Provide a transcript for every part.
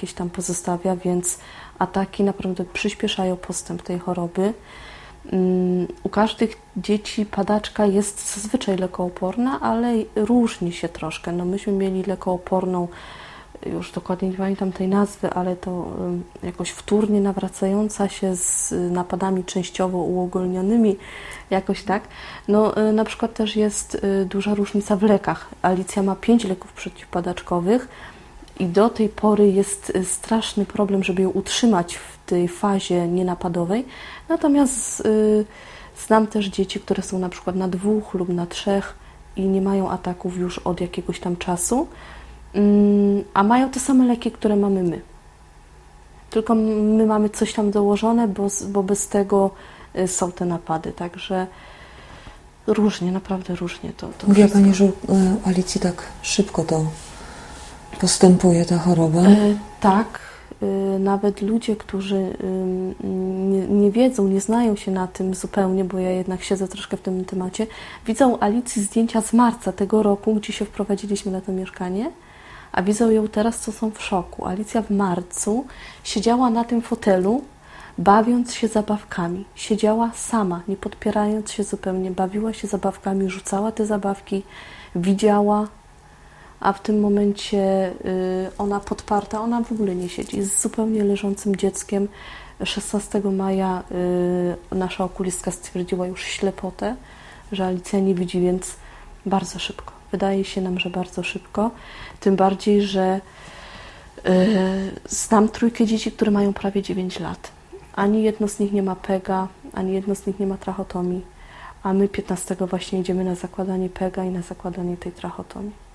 jakieś tam pozostawia, więc ataki naprawdę przyspieszają postęp tej choroby. Mm, U każdych dzieci padaczka jest zazwyczaj lekooporna, ale różni się troszkę. No myśmy mieli lekooporną, już dokładnie nie pamiętam tej nazwy, ale to jakoś wtórnie nawracająca się z napadami częściowo uogólnionymi, jakoś tak. No y, na przykład też jest y, duża różnica w lekach. Alicja ma pięć leków przeciwpadaczkowych i do tej pory jest y, straszny problem, żeby ją utrzymać w tej fazie nienapadowej. Natomiast y, znam też dzieci, które są na przykład na dwóch lub na trzech i nie mają ataków już od jakiegoś tam czasu, mm, a mają te same leki, które mamy my. Tylko my mamy coś tam dołożone, bo, bo bez tego y, są te napady. Także różnie, naprawdę różnie to. to Mówiła wszystko. Pani, że u Alicji tak szybko to postępuje ta choroba. E, tak, e, nawet ludzie, którzy nie, nie wiedzą, nie znają się na tym zupełnie, bo ja jednak siedzę troszkę w tym temacie, widzą Alicji zdjęcia z marca tego roku, gdzie się wprowadziliśmy na to mieszkanie, a widzą ją teraz, co są w szoku. Alicja w marcu siedziała na tym fotelu, bawiąc się zabawkami. Siedziała sama, nie podpierając się zupełnie, bawiła się zabawkami, rzucała te zabawki, widziała, a w tym momencie y, ona podparta, ona w ogóle nie siedzi, jest zupełnie leżącym dzieckiem. 16 maja y, nasza okulistka stwierdziła już ślepotę, że Alicja nie widzi, więc bardzo szybko. Wydaje się nam, że bardzo szybko. Tym bardziej, że y, znam trójkę dzieci, które mają prawie 9 lat. Ani jedno z nich nie ma pega, ani jedno z nich nie ma trachotomii, a my 15 właśnie idziemy na zakładanie pega i na zakładanie tej trachotomii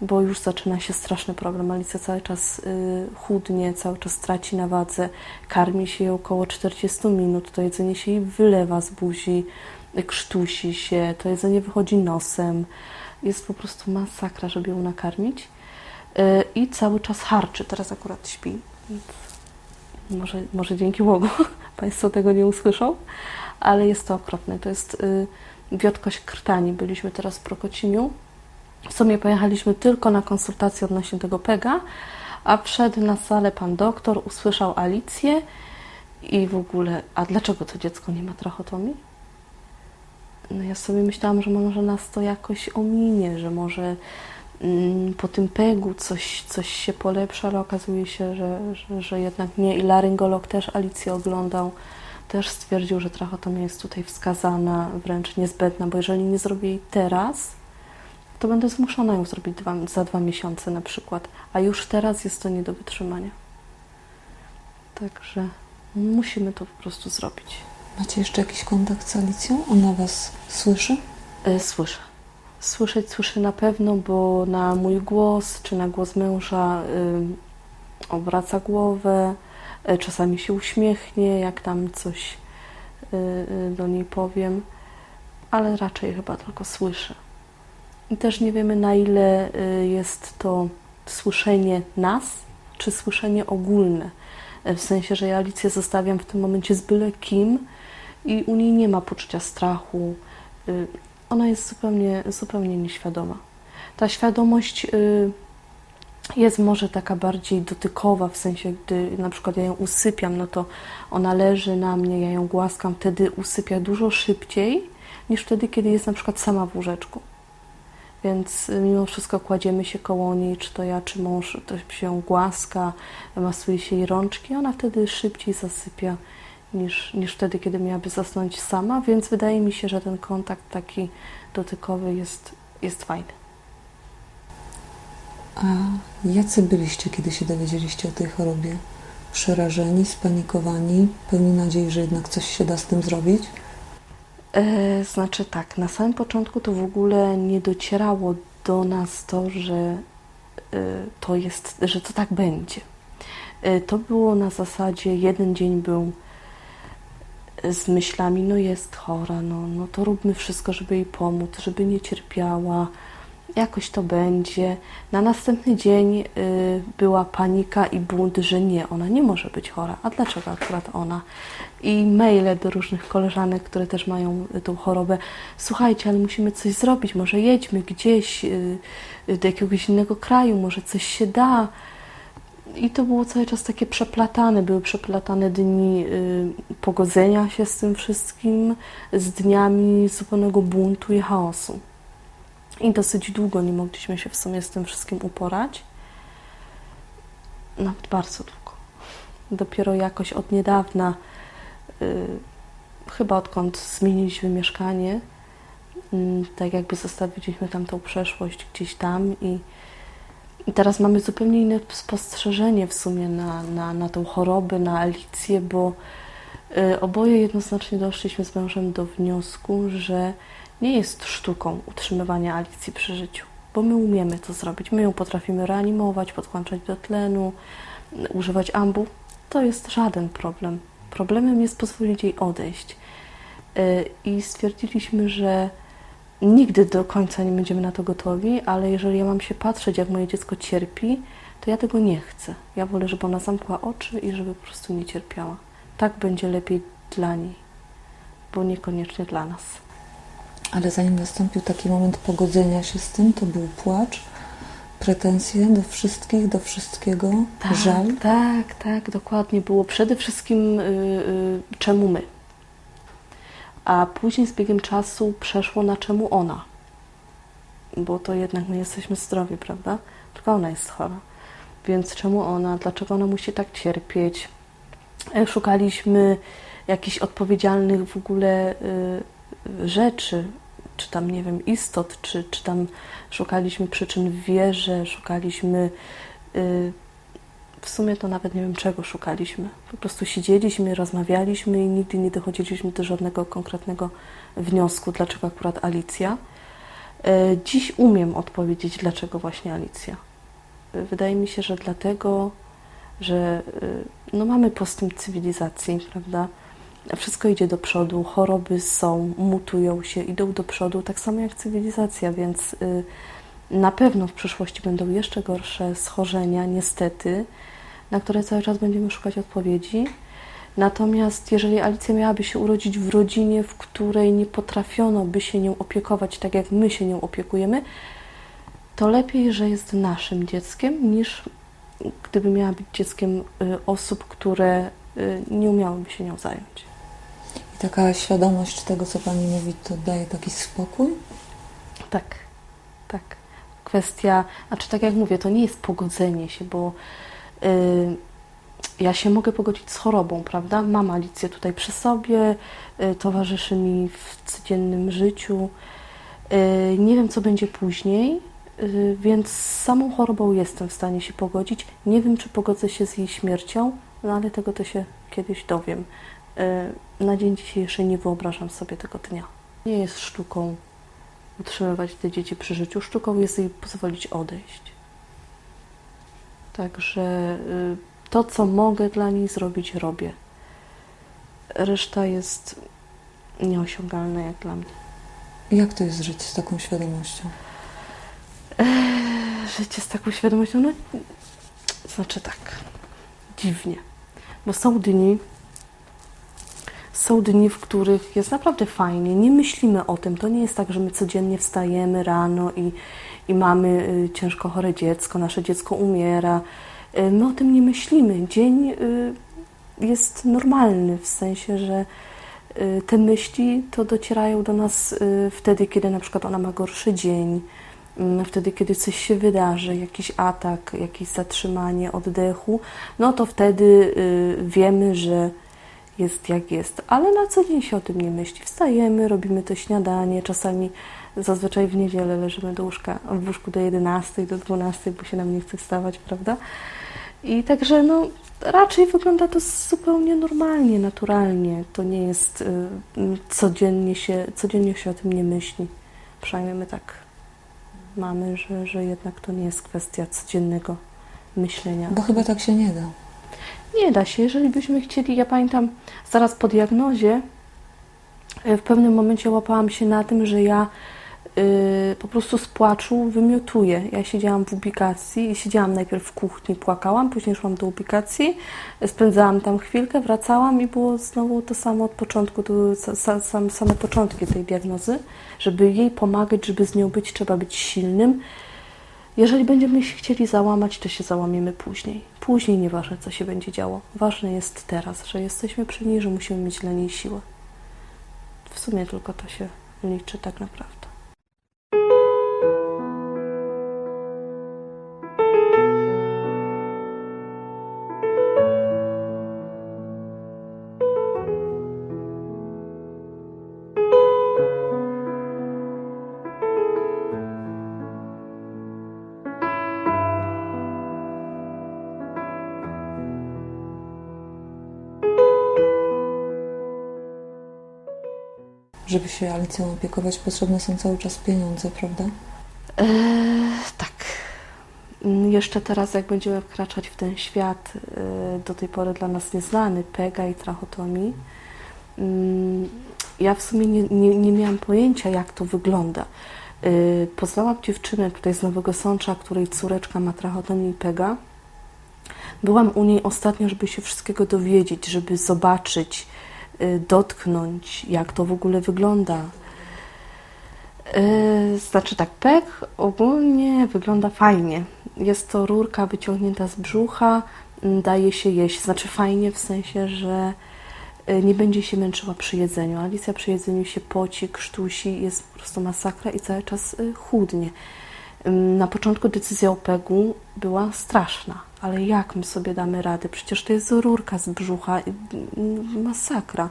bo już zaczyna się straszny problem. Alicja cały czas y, chudnie, cały czas traci na wadze, karmi się jej około 40 minut, to jedzenie się jej wylewa z buzi, y, krztusi się, to jedzenie wychodzi nosem. Jest po prostu masakra, żeby ją nakarmić. Y, I cały czas harczy, teraz akurat śpi. Może, może dzięki Bogu Państwo tego nie usłyszą, ale jest to okropne. To jest wiotkość krtani. Byliśmy teraz w Prokocimiu, w sumie pojechaliśmy tylko na konsultację odnośnie tego pega, a wszedł na salę pan doktor, usłyszał Alicję i w ogóle, a dlaczego to dziecko nie ma trachotomii? No ja sobie myślałam, że może nas to jakoś ominie, że może mm, po tym pegu coś, coś się polepsza, ale okazuje się, że, że, że jednak nie. I laryngolog też Alicję oglądał, też stwierdził, że trachotomia jest tutaj wskazana, wręcz niezbędna, bo jeżeli nie zrobię jej teraz, to będę zmuszona ją zrobić dwa, za dwa miesiące na przykład, a już teraz jest to nie do wytrzymania. Także musimy to po prostu zrobić. Macie jeszcze jakiś kontakt z Alicją? Ona Was słyszy? E, Słyszę. Słyszeć słyszę na pewno, bo na mój głos czy na głos męża ym, obraca głowę, e, czasami się uśmiechnie, jak tam coś y, y, do niej powiem, ale raczej chyba tylko słyszę. Też nie wiemy, na ile y, jest to słyszenie nas, czy słyszenie ogólne. E, W sensie, że ja Alicję zostawiam w tym momencie z byle kim i u niej nie ma poczucia strachu. Y, Ona jest zupełnie, zupełnie nieświadoma. Ta świadomość y, jest może taka bardziej dotykowa, w sensie, gdy na przykład ja ją usypiam, no to ona leży na mnie, ja ją głaskam, wtedy usypia dużo szybciej niż wtedy, kiedy jest na przykład sama w łóżeczku. Więc mimo wszystko kładziemy się koło niej, czy to ja, czy mąż, to się głaska, masuje się jej rączki, ona wtedy szybciej zasypia niż, niż wtedy, kiedy miałaby zasnąć sama, więc wydaje mi się, że ten kontakt taki dotykowy jest, jest fajny. A jacy byliście, kiedy się dowiedzieliście o tej chorobie? Przerażeni, spanikowani, pełni nadziei, że jednak coś się da z tym zrobić? E, znaczy tak, na samym początku to w ogóle nie docierało do nas to, że e, to jest, że to tak będzie. E, to było na zasadzie, jeden dzień był z myślami, no jest chora, no, no to róbmy wszystko, żeby jej pomóc, żeby nie cierpiała, jakoś to będzie. Na następny dzień y, była panika i bunt, że nie, ona nie może być chora. A dlaczego akurat ona? I maile do różnych koleżanek, które też mają y, tą chorobę. Słuchajcie, ale musimy coś zrobić, może jedźmy gdzieś y, y, do jakiegoś innego kraju, może coś się da. I to było cały czas takie przeplatane, były przeplatane dni y, pogodzenia się z tym wszystkim, z dniami zupełnego buntu i chaosu. I dosyć długo nie mogliśmy się w sumie z tym wszystkim uporać. Nawet bardzo długo. Dopiero jakoś od niedawna, y, chyba odkąd zmieniliśmy mieszkanie, y, tak jakby zostawiliśmy tam tą przeszłość gdzieś tam i, i teraz mamy zupełnie inne spostrzeżenie w sumie na, na, na tą chorobę, na Alicję, bo y, oboje jednoznacznie doszliśmy z mężem do wniosku, że nie jest sztuką utrzymywania Alicji przy życiu, bo my umiemy to zrobić. My ją potrafimy reanimować, podłączać do tlenu, używać ambu. To jest żaden problem. Problemem jest pozwolić jej odejść. Y, I stwierdziliśmy, że nigdy do końca nie będziemy na to gotowi, ale jeżeli ja mam się patrzeć, jak moje dziecko cierpi, to ja tego nie chcę. Ja wolę, żeby ona zamkła oczy i żeby po prostu nie cierpiała. Tak będzie lepiej dla niej, bo niekoniecznie dla nas. Ale zanim nastąpił taki moment pogodzenia się z tym, to był płacz, pretensje do wszystkich, do wszystkiego, Tak, żal. tak, tak, dokładnie. Było przede wszystkim y, y, czemu my. A później z biegiem czasu przeszło na czemu ona. Bo to jednak my jesteśmy zdrowi, prawda? Tylko ona jest chora. Więc czemu ona? Dlaczego ona musi tak cierpieć? E, Szukaliśmy jakichś odpowiedzialnych w ogóle y, rzeczy, czy tam, nie wiem, istot, czy, czy tam szukaliśmy przyczyn w wierze, szukaliśmy y, w sumie to nawet nie wiem czego szukaliśmy. Po prostu siedzieliśmy, rozmawialiśmy i nigdy nie dochodziliśmy do żadnego konkretnego wniosku, dlaczego akurat Alicja. E, Dziś umiem odpowiedzieć, dlaczego właśnie Alicja. E, Wydaje mi się, że dlatego, że e, no mamy postęp cywilizacji, prawda? Wszystko idzie do przodu, choroby są, mutują się, idą do przodu, tak samo jak cywilizacja, więc y, na pewno w przyszłości będą jeszcze gorsze schorzenia, niestety, na które cały czas będziemy szukać odpowiedzi. Natomiast jeżeli Alicja miałaby się urodzić w rodzinie, w której nie potrafiono by się nią opiekować tak, jak my się nią opiekujemy, to lepiej, że jest naszym dzieckiem, niż gdyby miała być dzieckiem y, osób, które y, nie umiałyby się nią zająć. I taka świadomość tego, co Pani mówi, to daje taki spokój. Tak, tak. Kwestia, znaczy tak jak mówię, to nie jest pogodzenie się, bo y, ja się mogę pogodzić z chorobą, prawda? Mam Alicję tutaj przy sobie, y, towarzyszy mi w codziennym życiu. Y, nie wiem, co będzie później, y, więc z samą chorobą jestem w stanie się pogodzić. Nie wiem, czy pogodzę się z jej śmiercią, no ale tego to się kiedyś dowiem. Na dzień dzisiejszy nie wyobrażam sobie tego dnia. Nie jest sztuką utrzymywać te dzieci przy życiu. Sztuką jest jej pozwolić odejść. Także y, to, co mogę dla niej zrobić, robię. Reszta jest nieosiągalna jak dla mnie. Jak to jest żyć z taką świadomością? Życie z taką świadomością, no znaczy tak, dziwnie. Bo są dni, są dni, w których jest naprawdę fajnie, nie myślimy o tym. To nie jest tak, że my codziennie wstajemy rano i, i mamy y, ciężko chore dziecko, nasze dziecko umiera. Y, My o tym nie myślimy. Dzień y, jest normalny, w sensie, że te myśli to docierają do nas wtedy, kiedy na przykład ona ma gorszy dzień, mm, wtedy, kiedy coś się wydarzy, jakiś atak, jakieś zatrzymanie oddechu, no to wtedy wiemy, że jest jak jest, ale na co dzień się o tym nie myśli. Wstajemy, robimy to śniadanie, czasami zazwyczaj w niedzielę leżymy do łóżka, w łóżku do 11, do 12, bo się nam nie chce wstawać, prawda? I także no, raczej wygląda to zupełnie normalnie, naturalnie. To nie jest y, codziennie się, codziennie się o tym nie myśli. Przynajmniej my tak mamy, że, że jednak to nie jest kwestia codziennego myślenia. Bo chyba tak się nie da. Nie da się, jeżeli byśmy chcieli. Ja pamiętam, zaraz po diagnozie, e, w pewnym momencie łapałam się na tym, że ja y, po prostu z płaczu wymiotuję. Ja siedziałam w ubikacji i siedziałam najpierw w kuchni, płakałam, później szłam do ubikacji, e, spędzałam tam chwilkę, wracałam i było znowu to samo od początku, to sam, same początki tej diagnozy. Żeby jej pomagać, żeby z nią być, trzeba być silnym. Jeżeli będziemy się chcieli załamać, to się załamiemy później. Później nieważne, co się będzie działo. Ważne jest teraz, że jesteśmy przy niej, że musimy mieć dla niej siłę. W sumie tylko to się liczy tak naprawdę. Żeby się Alicją opiekować, potrzebne są cały czas pieniądze, prawda? Eee, tak. Mm, Jeszcze teraz, jak będziemy wkraczać w ten świat e, do tej pory dla nas nieznany, pega i trachotomii, mm, ja w sumie nie, nie, nie miałam pojęcia, jak to wygląda. E, Poznałam dziewczynę tutaj z Nowego Sącza, której córeczka ma trachotomię i pega. Byłam u niej ostatnio, żeby się wszystkiego dowiedzieć, żeby zobaczyć, e, dotknąć, jak to w ogóle wygląda. Yy, Znaczy tak, pek ogólnie wygląda fajnie. Jest to rurka wyciągnięta z brzucha, mm, daje się jeść. Znaczy fajnie w sensie, że y, nie będzie się męczyła przy jedzeniu. Alicja przy jedzeniu się poci, krztusi, jest po prostu masakra i cały czas y, chudnie. Na początku decyzja o pegu była straszna, ale jak my sobie damy radę? Przecież to jest rurka z brzucha, y, y, masakra.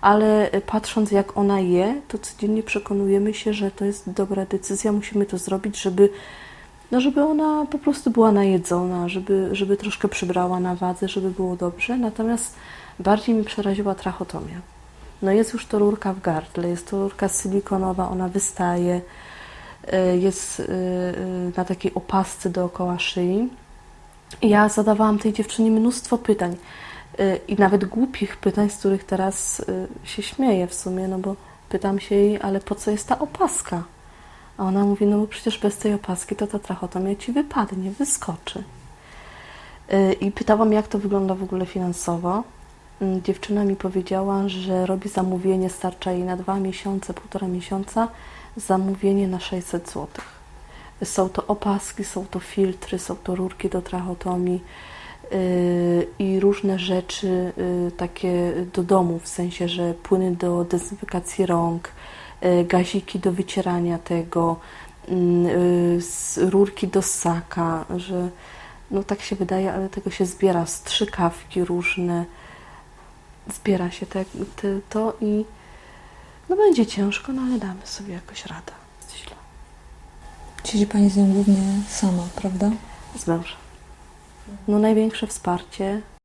Ale y, patrząc jak ona je, to codziennie przekonujemy się, że to jest dobra decyzja, musimy to zrobić, żeby, no żeby ona po prostu była najedzona, żeby, żeby troszkę przybrała na wadze, żeby było dobrze. Natomiast bardziej mi przeraziła trachotomia. No jest już to rurka w gardle, jest to rurka silikonowa, ona wystaje, jest y, y, na takiej opasce dookoła szyi. I ja zadawałam tej dziewczynie mnóstwo pytań y, i nawet głupich pytań, z których teraz y, się śmieję w sumie, no bo pytam się jej, ale po co jest ta opaska? A ona mówi, no bo przecież bez tej opaski to ta trachotomia ci wypadnie, wyskoczy. Y, I pytałam, jak to wygląda w ogóle finansowo. Dziewczyna mi powiedziała, że robi zamówienie, starcza jej na dwa miesiące, półtora miesiąca, zamówienie na 600 zł. Są to opaski, są to filtry, są to rurki do trachotomii yy, i różne rzeczy yy, takie do domu, w sensie, że płyny do dezynfekacji rąk, yy, gaziki do wycierania tego, rurki do ssaka, że no tak się wydaje, ale tego się zbiera, strzykawki różne, zbiera się te, te, to i no będzie ciężko, no ale damy sobie jakoś radę. Źle. Siedzi Pani z nią głównie sama, prawda? Z mężem. No największe wsparcie